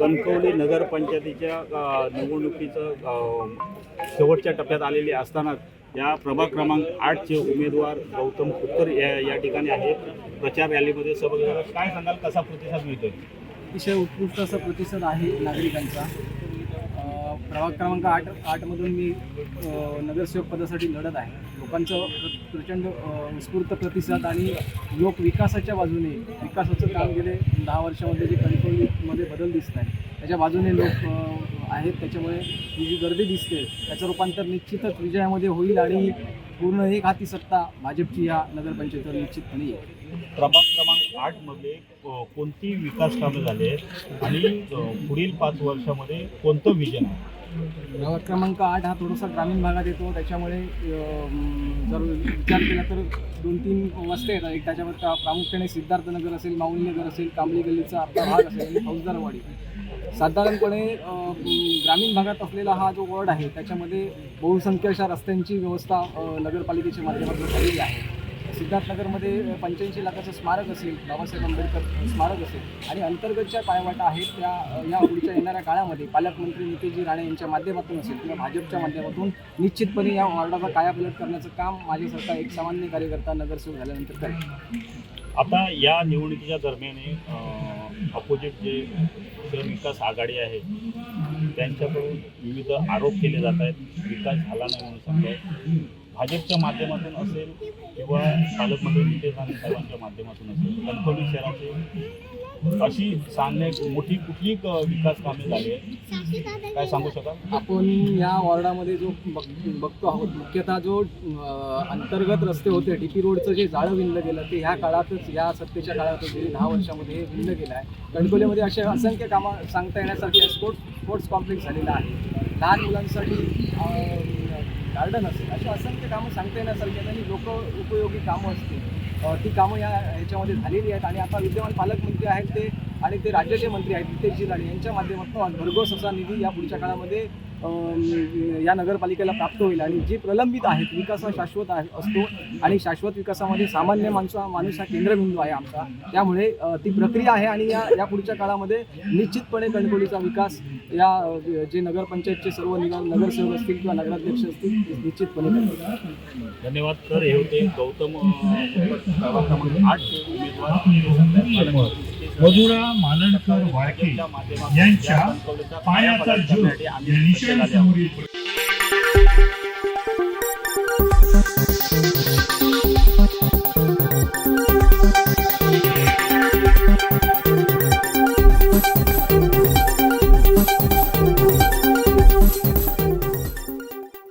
कणकवली नगरपंचायतीच्या निवडणुकीचं शेवटच्या टप्प्यात आलेली असताना या प्रभाग क्रमांक आठचे उमेदवार गौतम उत्तर या या ठिकाणी आहेत. प्रचार रॅलीमध्ये सहभागी झाला. काय सांगाल कसा प्रतिसाद मिळतो अतिशय उत्कृष्ट असा प्रतिसाद आहे नागरिकांचा. प्रभाग क्रमांक आठ आठमधून मी नगरसेवक पदासाठी लढत आहे. लोकांचं प्र- प्रचंड उत्स्फूर्त प्रतिसाद आणि लोक विकासाच्या बाजूने विकासाचं काम गेले दहा वर्षामध्ये जे कणकवलीमध्ये बदल दिसत आहे त्याच्या बाजूने लोक आहेत त्याच्यामुळे ही जी गर्दी दिसते त्याचं रूपांतर निश्चितच विजयामध्ये होईल आणि पूर्ण एक हाती सत्ता भाजपची या नगरपंचायतीवर निश्चितपणे येईल. प्रभाग क्रमांक आठमध्ये कोणती विकास कामं झाले आहेत आणि पुढील पाच वर्षामध्ये कोणतं विजन आहे? प्रभाग क्रमांक आठ हा थोडासा ग्रामीण भागात येतो. त्याच्यामुळे जर विचार केला तर दोन तीन वस्त्या येतात एक त्याच्यावर प्रामुख्याने सिद्धार्थनगर असेल माऊलीनगर असेल कांबळी गल्लीचा अर्धा भाग असेल आणि फौजदारवाडी साधारणपणे ग्रामीण भागात असलेला हा जो वॉर्ड आहे त्याच्यामध्ये बहुसंख्य अशा रस्त्यांची व्यवस्था नगरपालिकेच्या माध्यमातून झालेली आहे. सिद्धार्थनगरमध्ये पंच्याऐंशी लाखाचं स्मारक असेल बाबासाहेब आंबेडकर स्मारक असेल आणि अंतर्गतच्या पायवाटा आहेत त्या या पुढच्या येणाऱ्या काळामध्ये पालकमंत्री नितेशजी राणे यांच्या माध्यमातून असेल किंवा भाजपच्या माध्यमातून निश्चितपणे या वॉर्डाचा कायापलट करण्याचं काम माझ्यासारखा एक सामान्य कार्यकर्ता नगरसेवक झाल्यानंतर करेल. आता या निवडणुकीच्या दरम्यान अपोजिट जे विकास आघाडी आहे त्यांच्याकडून विविध आरोप केले जात आहेत. विकास झाला नाही म्हणून सांगतो भाजपच्या माध्यमातून असेल किंवा पालकमंत्री नितेश राणे साहेबांच्या माध्यमातून असेल कणकवली शहराचे अशी सांगण्यात मोठी कुठली विकास कामे झाली आहेत. काय सांगू शकाल? आपण या वॉर्डामध्ये जो बघ बघतो आहोत मुख्यतः जो अंतर्गत रस्ते होते डी पी रोडचं जे जाळं विणलं गेलं ते ह्या काळातच या सत्तेच्या काळातच गेली दहा वर्षामध्ये हे विणलं गेलं आहे. कणकवलीमध्ये असे असंख्य कामं सांगता येण्यासारखे स्पोर्ट्स स्पोर्ट्स कॉम्प्लेक्स झालेलं आहे. लहान मुलांसाठी गार्डन असेल. अशी असंख्य कामं सांगता येण्यासारखी आहेत आणि लोक उपयोगी कामं असतील. ती कामं या ह्याच्यामध्ये झालेली आहेत आणि आता विद्यमान पालकमंत्री आहेत ते आणि ते राज्याचे मंत्री आहेत नितेशजी राणे यांच्या माध्यमातून भरघोस असा निधी या पुढच्या काळामध्ये या नगरपालिकेला प्राप्त होईल आणि जे प्रलंबित आहेत विकास हा शाश्वत आहे असतो आणि शाश्वत विकासामध्ये सामान्य माणसा माणूस हा केंद्रबिंदू आहे आमचा. त्यामुळे ती प्रक्रिया आहे आणि या या पुढच्या काळामध्ये निश्चितपणे कणकवलीचा विकास या जे नगरपंचायतचे सर्व निगर नगरसेवक असतील किंवा नगराध्यक्ष असतील निश्चितपणे धन्यवाद. तर हे होते गौतम आठ उमेदवार मधुरा मालणकर वाळके यांच्या पायाचा जीव या निशाणीसमोरील